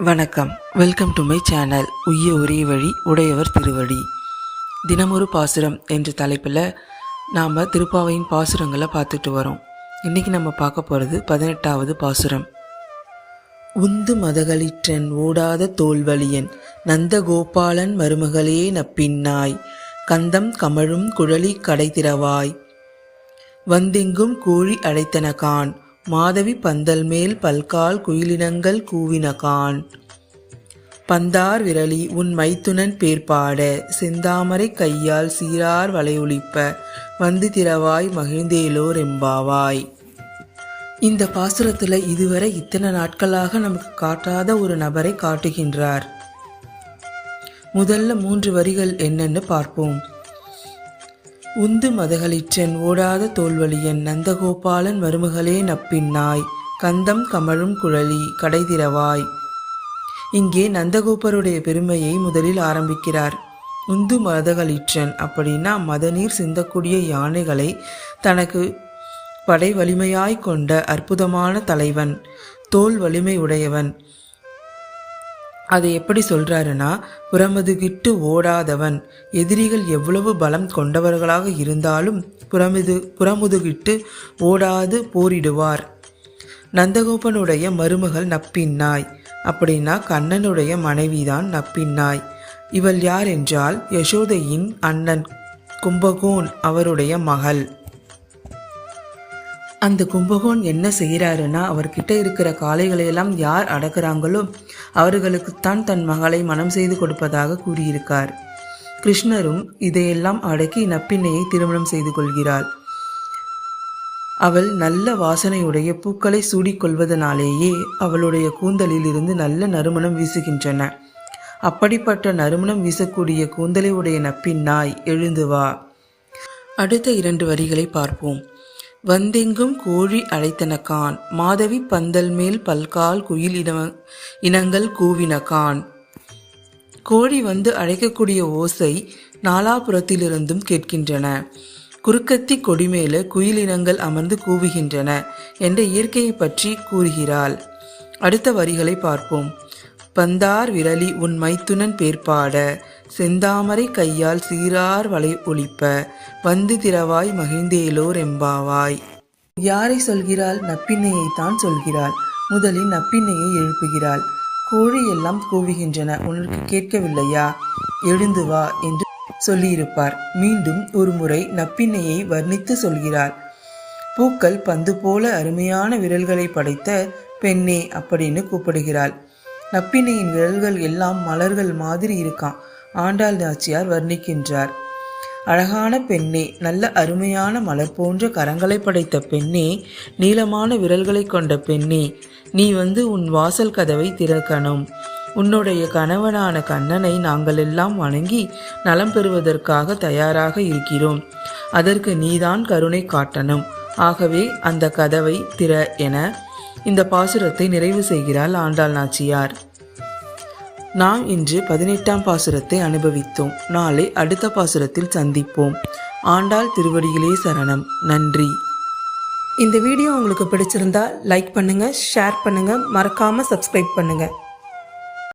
வணக்கம். Welcome to my channel உய்ய ஒரே வழி உடையவர் திருவடி. தினமொரு பாசுரம் என்ற தலைப்பில் நாம் திருப்பாவையின் பாசுரங்களை பார்த்துட்டு வரோம். இன்றைக்கி நம்ம பார்க்க போகிறது பதினெட்டாவது பாசுரம். உந்து மதகளிற்றன் ஓடாத தோல்வழியன் நந்தகோபாலன் மருமகளே நப்பின்னாய் கந்தம் கமழும் குழலி கடை திறவாய் வந்தெங்கும் கோழி அடைத்தனகான் மாதவி பந்தல் மேல் பல்கால் குயிலினங்கள் கூவினகான். பந்தார் விரலி உன் மைத்துனன் பேர்பாட செந்தாமரை கையால் சீரார் வளையொலிப்ப வந்து திறவாய் மகிழ்ந்தேலோ ரெம்பாவாய் இந்த பாசுரத்தில் இதுவரை இத்தனை நாட்களாக நமக்கு காட்டாத ஒரு நபரை காட்டுகின்றார். முதல்ல மூன்று வரிகள் என்னன்னு பார்ப்போம். உந்து மதகளிற்றன் ஓடாத தோல்வழியன் நந்தகோபாலன் மருமகளே நப்பின்னாய் கந்தம் கமழும் குழலி கடைதிரவாய் இங்கே நந்தகோபருடைய பெருமையை முதலில் ஆரம்பிக்கிறார். உந்து மதகளிற்றன் அப்படின்னா மதநீர் சிந்தக்கூடிய யானைகளை தனக்கு படை வலிமையாய் கொண்ட அற்புதமான தலைவன் தோல் வலிமை உடையவன். அதை எப்படி சொல்றாருன்னா புறமுதுகிட்டு ஓடாதவன். எதிரிகள் எவ்வளவு பலம் கொண்டவர்களாக இருந்தாலும் புறமுது புறமுதுகிட்டு ஓடாது போரிடுவார். நந்தகோபனுடைய மருமகள் நப்பின்னாய். அப்படின்னா கண்ணனுடைய மனைவிதான் நப்பின்னாய். இவள் யார் என்றால் யசோதையின் அண்ணன் கும்பகோன் அவருடைய மகள். அந்த கும்பகோன் என்ன செய்கிறாருன்னா அவர்கிட்ட இருக்கிற காளைகளையெல்லாம் யார் அடக்குறாங்களோ அவர்களுக்குத்தான் தன் மகளை மனம் செய்து கொடுப்பதாக கூறியிருக்கார். கிருஷ்ணரும் இதையெல்லாம் அடக்கி நப்பின்னையை திருமணம் செய்து கொள்கிறாள். அவள் நல்ல வாசனையுடைய பூக்களை சூடிக்கொள்வதனாலேயே அவளுடைய கூந்தலில் இருந்து நல்ல நறுமணம் வீசுகின்றன. அப்படிப்பட்ட நறுமணம் வீசக்கூடிய கூந்தலை உடைய நப்பின் நாய் எழுந்து வா. அடுத்த இரண்டு வரிகளை பார்ப்போம். வந்தெங்கும் கோழி அழைத்தனகான் மாதவி பந்தல் மேல் பல்கால் குயில் இன இனங்கள் கூவினகான் கோழி வந்து அழைக்கக்கூடிய ஓசை நாலாபுரத்திலிருந்தும் கேட்கின்றன. குறுக்கத்தி கொடிமேல குயிலினங்கள் அமர்ந்து கூவுகின்றன என்ற இயற்கையை பற்றி கூறுகிறாள். அடுத்த வரிகளை பார்ப்போம். பந்தார் விரலி உன் மைத்துனன் பேர்பாட செந்தாமரை கையால் சீரார் வலை ஒழிப்ப வந்து திறவாய் மகிழ்ந்தேலோர் எம்பாவாய் யாரை சொல்கிறாள்? நப்பின்னையை தான் சொல்கிறாள். முதலில் நப்பின்னையை எழுப்புகிறாள். கோழி எல்லாம் கூவுகின்றன. உனக்கு கேட்கவில்லையா? எழுந்து வா என்று சொல்லியிருப்பார். மீண்டும் ஒரு முறை நப்பின்னையை வர்ணித்து சொல்கிறார் பூக்கள் பந்து போல அருமையான விரல்களை படைத்த பெண்ணே அப்படின்னு கூப்பிடுகிறாள். நப்பின்னையின் விரல்கள் எல்லாம் மலர்கள் மாதிரி இருக்கான் ஆண்டாள் நாச்சியார் வர்ணிக்கின்றார். அழகான பெண்ணே நல்ல அருமையான மலர் போன்ற கரங்களை படைத்த பெண்ணே நீளமான விரல்களை கொண்ட பெண்ணே நீ வந்து உன் வாசல் கதவை திறக்கணும். உன்னுடைய கணவனான கண்ணனை நாங்கள் எல்லாம் வணங்கி நலம் பெறுவதற்காக தயாராக இருக்கிறோம். அதற்கு நீதான் கருணை காட்டணும். ஆகவே அந்த கதவை திற என இந்த பாசுரத்தை நிறைவு செய்கிறாள் ஆண்டாள் நாச்சியார். நாம் இன்று பதினெட்டாம் பாசுரத்தை அனுபவித்தோம். நாளை அடுத்த பாசுரத்தில் சந்திப்போம். ஆண்டாள் திருவடியிலே சரணம். நன்றி. இந்த வீடியோ உங்களுக்கு பிடிச்சிருந்தா லைக் பண்ணுங்க ஷேர் பண்ணுங்க மறக்காமல் சப்ஸ்கிரைப் பண்ணுங்கள்